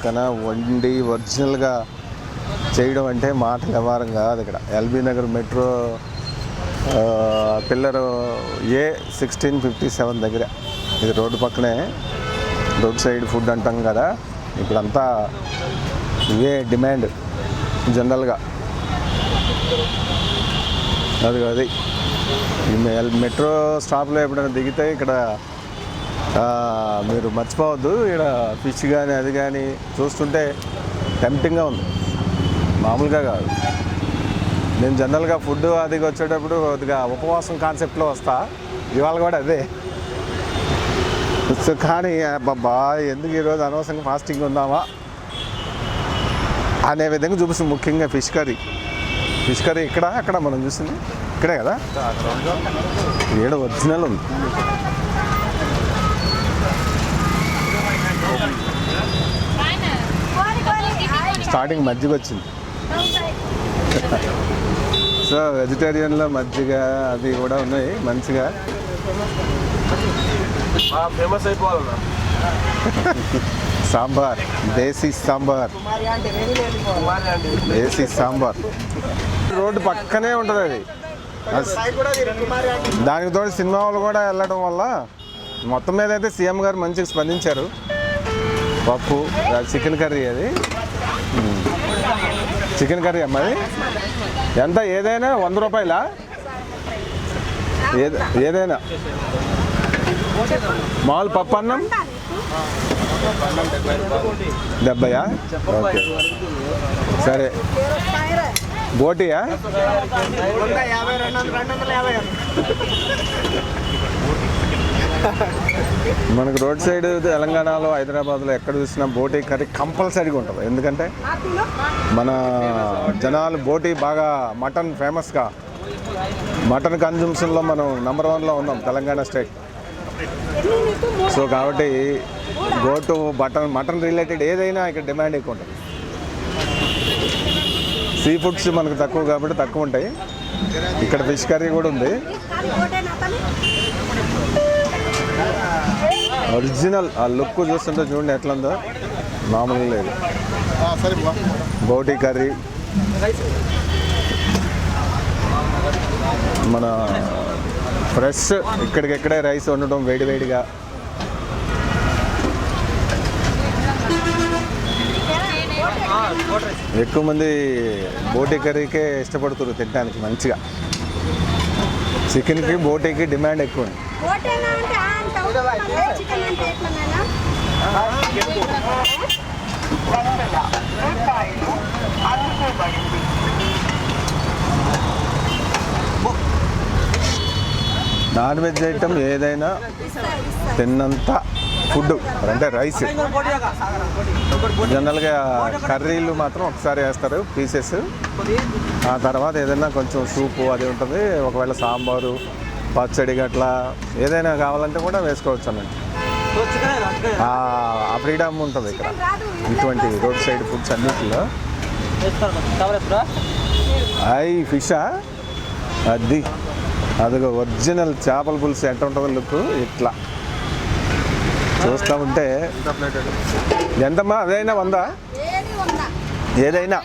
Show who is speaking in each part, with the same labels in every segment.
Speaker 1: పక్కన వండి ఒరిజినల్గా చేయడం అంటే మాట వ్యవహారం కాదు ఇక్కడ. LB Nagar metro pillar A sixteen fifty seven దగ్గర. ఇది రోడ్డు పక్కనే రోడ్ సైడ్ ఫుడ్ అంటాం కదా ఇప్పుడంతా ఇవే డిమాండ్ జనరల్గా. అది అది. ఈ మెట్రో స్టాప్లో ఎప్పుడైనా దిగితే ఇక్కడ మీరు మర్చిపోవద్దు. ఇక్కడ ఫిష్ కానీ అది కానీ చూస్తుంటే టెంప్టింగ్గా ఉంది. మామూలుగా కాదు. నేను జనరల్గా ఫుడ్ అది వచ్చేటప్పుడు కొద్దిగా ఉపవాసం కాన్సెప్ట్లో వస్తా. ఇవాళ కూడా అదే. సో కానీ బాబా ఎందుకు ఈరోజు అనవసరంగా ఫాస్టింగ్ ఉందామా? అనే విధంగా చూపిస్తుంది. ముఖ్యంగా ఫిష్ కర్రీ. ఫిష్ కర్రీ ఇక్కడ అక్కడ మనం చూసింది. ఇక్కడే కదా? ఏడు ఒరిజినల్ ఉంది. స్టార్టింగ్ మజ్జిగ వచ్చింది. సో వెజిటేరియన్లో మజ్జిగ అది కూడా ఉన్నాయి మంచిగా.
Speaker 2: ఫేమస్ అయిపోవాలన్నా.
Speaker 1: సాంబార్ దేశీ సాంబార్. దేశీ సాంబార్. రోడ్డు పక్కనే ఉంటుంది అది. దానికి తోడు సినిమా వాళ్ళు కూడా వెళ్ళడం వల్ల మొత్తం మీద అయితే సీఎం గారు మంచిగా స్పందించారు. పప్పు చికెన్ కర్రీ అది. చికెన్ కర్రీ అమ్మది ఎంత? ఏదైనా వంద రూపాయలా? ఏదైనా? మామూలు పప్పు అన్నం? డెబ్బయా? ఓకే. సరే. బోటియా యాభై రెండు వందల రెండు వందల యాభై మనకు రోడ్ సైడ్ తెలంగాణలో హైదరాబాద్లో ఎక్కడ చూసినా బోటీ కర్రీ కంపల్సరీగా ఉంటుంది. ఎందుకంటే మన జనాలు బోటీ బాగా మటన్ ఫేమస్గా మటన్ కన్జంప్షన్లో మనం నెంబర్ వన్లో ఉన్నాం తెలంగాణ స్టేట్. సో కాబట్టి గోటు బటన్ మటన్ రిలేటెడ్ ఏదైనా ఇక్కడ డిమాండ్ ఎక్కువ ఉంటుంది. సీ ఫుడ్స్ మనకు తక్కువ కాబట్టి తక్కువ ఉంటాయి. ఇక్కడ ఫిష్ కర్రీ కూడా ఉంది. ఒరిజినల్ ఆ లుక్ చూస్తుంటే చూడండి ఎట్లా ఉందో. మామూలుగా లేదు. బోటీ కర్రీ. మన ఫ్రెష్ ఇక్కడికిక్కడే రైస్ వండడం వేడివేడిగా ఎక్కువ మంది బోటీ కర్రీకే ఇష్టపడుతున్నారు తినడానికి మంచిగా. చికెన్కి బోటీకి డిమాండ్ ఎక్కువ.
Speaker 3: చికెన్ అంటే ఎట్లా
Speaker 1: నాన్ వెజ్ ఐటమ్ ఏదైనా తిన్నంత ఫుడ్ అంటే రైస్. జనరల్గా కర్రీలు మాత్రం ఒకసారి వేస్తారు పీసెస్. ఆ తర్వాత ఏదైనా కొంచెం సూపు అది ఉంటుంది ఒకవేళ సాంబారు పచ్చడి గట్లా ఏదైనా కావాలంటే కూడా వేసుకోవచ్చు అన్నట్టు ఆ ఫ్రీడమ్ ఉంటుంది ఇక్కడ. ఇటువంటి రోడ్ సైడ్ ఫుడ్స్ అన్నిటిలో. ఐ ఫిషా? అది అదిగో ఒరిజినల్ చేపల పులుసు ఎట్లా ఉంటుందో లుక్ ఇట్లా. చూస్తూ ఉంటే ఎంతమ్మా? అదైనా వందా? ఏదైనా.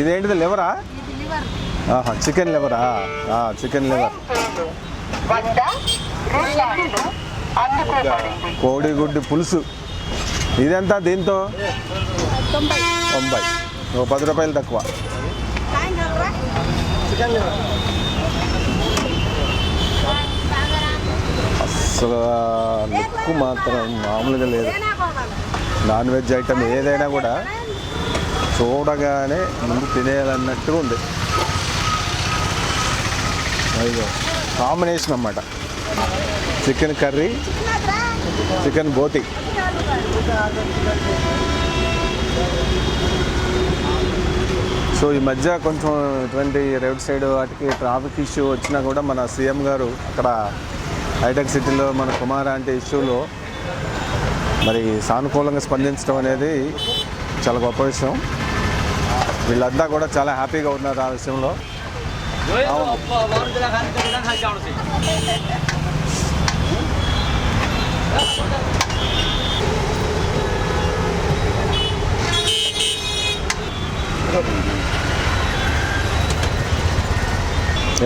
Speaker 1: ఇదేంటిది? లివరా? ఇది లివర్. ఆహా చికెన్ లెవరా? Chicken lever. కోడిగుడ్డు పులుసు. ఇదంతా దీంతో? తొంభై. ఓ పది రూపాయలు తక్కువ. అసలు లుక్ మాత్రం మామూలుగా లేదు. నాన్ వెజ్ ఐటమ్ ఏదైనా కూడా చూడగానే ముందు తినేయాలన్నట్టుగా ఉంది. అయ్యో కాంబినేషన్ అన్నమాట. చికెన్ కర్రీ చికెన్ బోటి. సో ఈ మధ్య కొంచెం ఇటువంటి రోడ్ సైడ్ వాటికి ట్రాఫిక్ ఇష్యూ వచ్చినా కూడా మన సీఎం గారు అక్కడ హైటెక్ సిటీలో మన కుమార్ అంటే ఇష్యూలో మరి సానుకూలంగా స్పందించడం అనేది చాలా గొప్ప విషయం. వీళ్ళంతా కూడా చాలా హ్యాపీగా ఉన్నారు ఆ విషయంలో.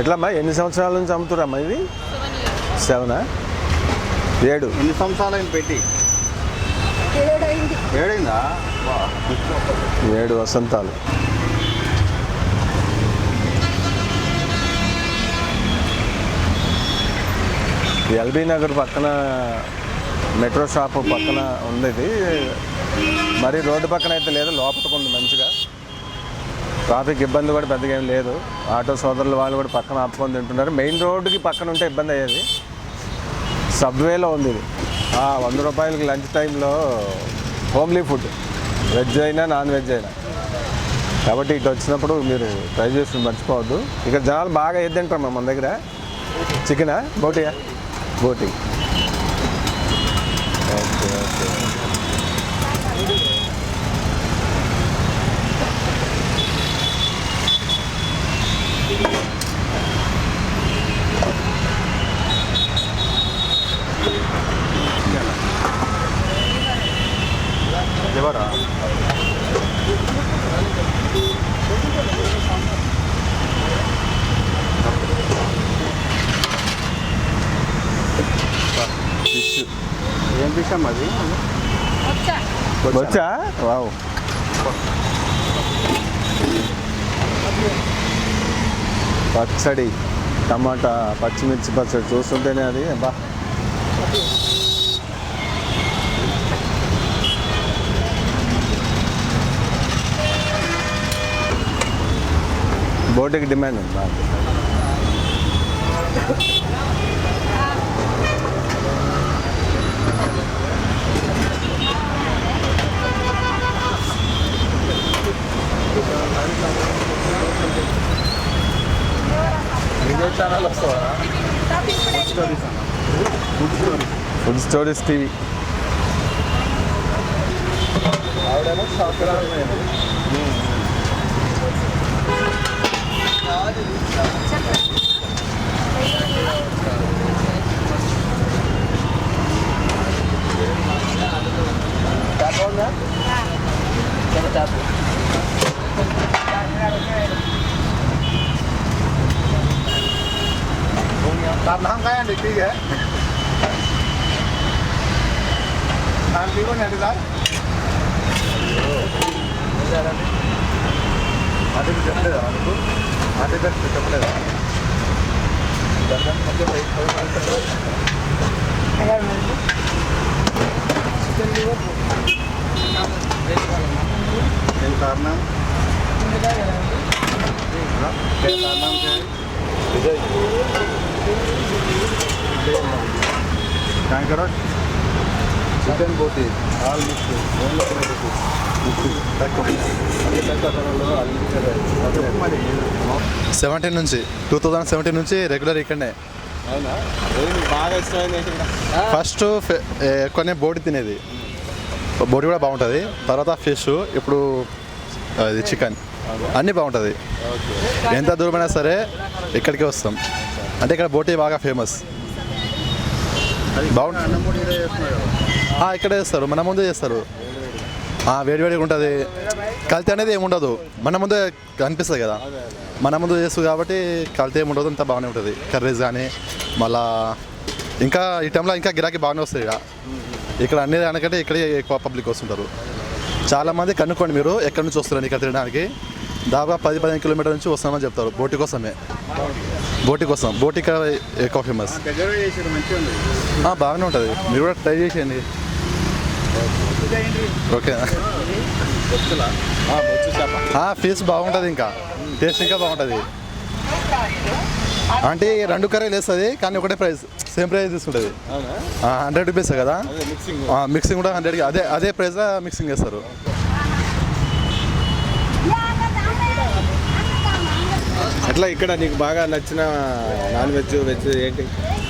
Speaker 1: ఎట్లమ్మా? ఎన్ని సంవత్సరాల నుంచి అమ్ముతురమ్మా ఇది సెవెనా ఏడు?
Speaker 4: ఎన్ని సంవత్సరాలు పెట్టి? ఏడైందా.
Speaker 1: ఏడు వసంతాలు. ఎల్బీ నగర్ పక్కన మెట్రో షాప్ పక్కన ఉంది ఇది మరి రోడ్డు పక్కన అయితే లేదు లోపలికి ఉంది మంచిగా. ట్రాఫిక్ ఇబ్బంది కూడా పెద్దగా ఏం లేదు. ఆటో సోదరులు వాళ్ళు కూడా పక్కన ఆపుకొని తింటున్నారు. మెయిన్ రోడ్డుకి పక్కన ఉంటే ఇబ్బంది అయ్యేది. సబ్వేలో ఉంది ఇది. ఆ, వంద రూపాయలకి లంచ్ టైంలో హోమ్లీ ఫుడ్. వెజ్ అయినా నాన్ వెజ్ అయినా. కాబట్టి ఇటు వచ్చినప్పుడు మీరు ట్రై చేసి మర్చిపోవద్దు. ఇక్కడ జనాలు బాగా ఏది తింటారు మన దగ్గర? చికెనా? బోటియా? బోటి ఓకే ఓకే
Speaker 4: ఎవరా
Speaker 1: ఫిష్
Speaker 4: ఏం విషయం అది?
Speaker 1: వచ్చా వావ్. పచ్చడి టమాటా పచ్చిమిర్చి పచ్చడి చూస్తుంటేనే అది బా బోటికి డిమాండ్ ఉంది ఫుడ్ స్టోరీస్ టీవీ
Speaker 4: ఆవిడేమో Tap on that? Yeah. Tap on that. ตามน้ำกันอีกทีแกตามที่ว่าไงดีล่ะอาจจะเป็นจำเลยอาจจะเป็นอาจจะเป็นจำเลยจำเลยมันจะไปไปไปไป chicken పోటీ ఆల్ మిక్స్
Speaker 5: సెవెంటీన్ నుంచి టూ థౌజండ్ సెవెంటీన్ నుంచి రెగ్యులర్ ఇక్కడనే. ఫస్ట్ ఎక్కువనే బోటి తినేది. బోటి కూడా బాగుంటుంది. తర్వాత ఫిష్ ఇప్పుడు అది చికెన్ అన్నీ బాగుంటుంది. ఎంత దూరమైనా సరే ఇక్కడికే వస్తాం. అంటే ఇక్కడ బోటీ బాగా ఫేమస్. బాగుంటుంది ఇక్కడే చేస్తారు. మన ముందే చేస్తారు. వేడివేడిగా ఉంటుంది. కల్తీ అనేది ఏమి ఉండదు. మన ముందే కనిపిస్తుంది కదా. మన ముందు చేస్తూ కాబట్టి కల్తీ ఏముండదు అంత అంతా బాగానే ఉంటుంది. కర్రీస్ కానీ మళ్ళా ఇంకా ఈ టైంలో ఇంకా గిరాకీ బాగానే వస్తుంది ఇక ఇక్కడ అన్ని దానికంటే ఇక్కడే ఎక్కువ పబ్లిక్ వస్తుంటారు. చాలామంది కనుక్కోండి మీరు ఎక్కడి నుంచి వస్తారని ఇక్కడ తినడానికి. దాదాపు పది పదిహేను కిలోమీటర్ నుంచి వస్తామని చెప్తారు. బోటి కోసమే. బోటి కోసం. బోటి ఇక్కడ ఎక్కువ ఫేమస్ బాగానే ఉంటుంది. మీరు కూడా ట్రై చేసేయండి. ఓకే. ఫీస్ బాగుంటుంది ఇంకా. టేస్ట్ ఇంకా బాగుంటుంది. అంటే రెండు కర్రీలు వేస్తుంది కానీ ఒకటే ప్రైస్. సేమ్ ప్రైస్ తీసుకుంటుంది. హండ్రెడ్ రూపీస్ కదా?
Speaker 1: మిక్సింగ్
Speaker 5: మిక్సింగ్ కూడా హండ్రెడ్ అదే అదే ప్రైస్ మిక్సింగ్ చేస్తారు.
Speaker 1: ఎట్లా ఇక్కడ నీకు బాగా నచ్చిన నాన్ వెజ్ వెజ్ ఏంటి?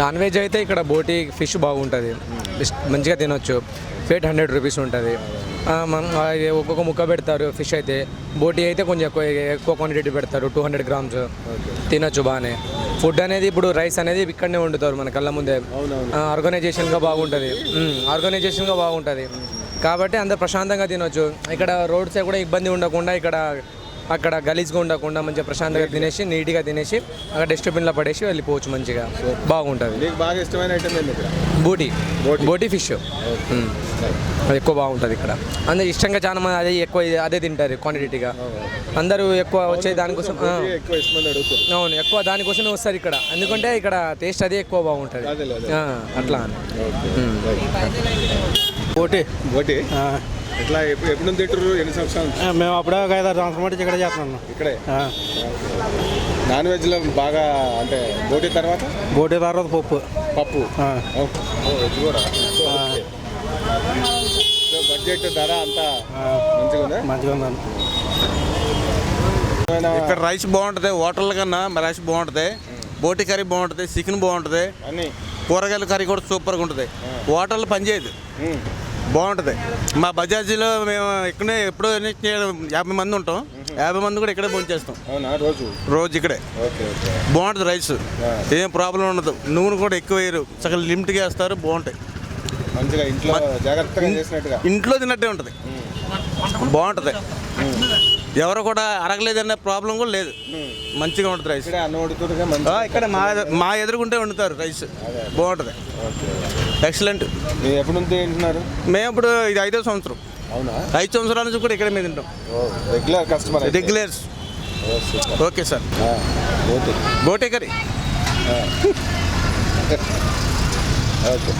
Speaker 6: నాన్ వెజ్ అయితే ఇక్కడ బోటి ఫిష్ బాగుంటుంది. మంచిగా తినొచ్చు. ప్లేట్ హండ్రెడ్ రూపీస్ ఉంటుంది. ఒక్కొక్క ముక్క పెడతారు ఫిష్ అయితే. బోటి అయితే కొంచెం ఎక్కువ ఎక్కువ క్వాంటిటీ పెడతారు. Two hundred grams. తినొచ్చు బాగానే. ఫుడ్ అనేది ఇప్పుడు రైస్ అనేది ఇక్కడనే వండుతారు మన కళ్ళ ముందే. ఆర్గనైజేషన్గా బాగుంటుంది. ఆర్గనైజేషన్గా బాగుంటుంది. కాబట్టి అందరు ప్రశాంతంగా తినొచ్చు. ఇక్కడ రోడ్ సైడ్ కూడా ఇబ్బంది ఉండకుండా ఇక్కడ అక్కడ గలీజ్గా ఉండకుండా మంచిగా ప్రశాంతంగా తినేసి నీట్గా తినేసి అక్కడ డస్ట్బిన్లో పడేసి వెళ్ళిపోవచ్చు మంచిగా. బాగుంటుంది.
Speaker 1: బాగా ఇష్టమైన ఐటమ్
Speaker 6: బోటి. బోటి. ఫిష్. అది ఎక్కువ బాగుంటుంది ఇక్కడ. అందరు ఇష్టంగా చాలా మంది అదే ఎక్కువ అదే తింటారు క్వాంటిటీగా అందరూ ఎక్కువ వచ్చే దానికోసం అవును ఎక్కువ దానికోసమే వస్తారు ఇక్కడ. ఎందుకంటే ఇక్కడ టేస్ట్ అదే ఎక్కువ బాగుంటుంది. అట్లా
Speaker 7: ఒకటి
Speaker 1: బోటి ఇట్లా ఎప్పుడు ఎప్పుడు నుంచి తింటారు ఎన్ని సంవత్సరాల?
Speaker 7: మేము అప్పుడే ఒక ఐదు ఆరు సంవత్సరం మట్టి ఇక్కడ చేస్తున్నాం.
Speaker 1: ఇక్కడే? నాన్ వెజ్లో బాగా అంటే బోటి తర్వాత?
Speaker 7: బోటి తర్వాత పప్పు.
Speaker 1: పప్పు? వెజ్ కూడా? బడ్జెట్ ధర అంతా మంచిగా ఉందా?
Speaker 7: మంచిగా ఉందండి
Speaker 1: ఇక్కడ
Speaker 2: రైస్ బాగుంటుంది హోటల్ కన్నా రైస్ బాగుంటుంది బోటి కర్రీ బాగుంటుంది చికెన్ బాగుంటుంది కూరగాయల కర్రీ కూడా సూపర్గా ఉంటుంది. హోటల్ పనిచేయదు. బాగుంటుంది. మా బజాజీలో మేము ఇక్కడే ఎప్పుడో యాభై మంది ఉంటాం. యాభై మంది కూడా ఇక్కడే భోంచేస్తాం.
Speaker 1: రోజు?
Speaker 2: రోజు ఇక్కడే. బాగుంటుంది రైస్. ఏం ప్రాబ్లం ఉండదు. నూనె కూడా ఎక్కువ వేయరు. సగం లిమిట్గా వేస్తారు బాగుంటాయి.
Speaker 1: మంచిగా ఇంట్లో జాగ్రత్తగా చేసినట్టుగా.
Speaker 2: ఇంట్లో తిన్నట్టే ఉంటుంది. బాగుంటుంది. ఎవరు కూడా అరగలేదనే ప్రాబ్లం కూడా లేదు. మంచిగా ఉంటుంది రైస్.
Speaker 1: ఇక్కడే మా
Speaker 2: మా ఎదురుగుంటే వండుతారు రైస్. బాగుంటుంది. ఎక్సలెంట్
Speaker 1: నుంచి తింటున్నారు?
Speaker 2: మేము ఇప్పుడు ఇది ఐదో సంవత్సరం.
Speaker 1: అవునా?
Speaker 2: ఐదు సంవత్సరాల నుంచి కూడా ఇక్కడ మీద తింటాం.
Speaker 1: Regular customer. Regulars.
Speaker 2: Okay sir. బోటే curry.
Speaker 1: Okay.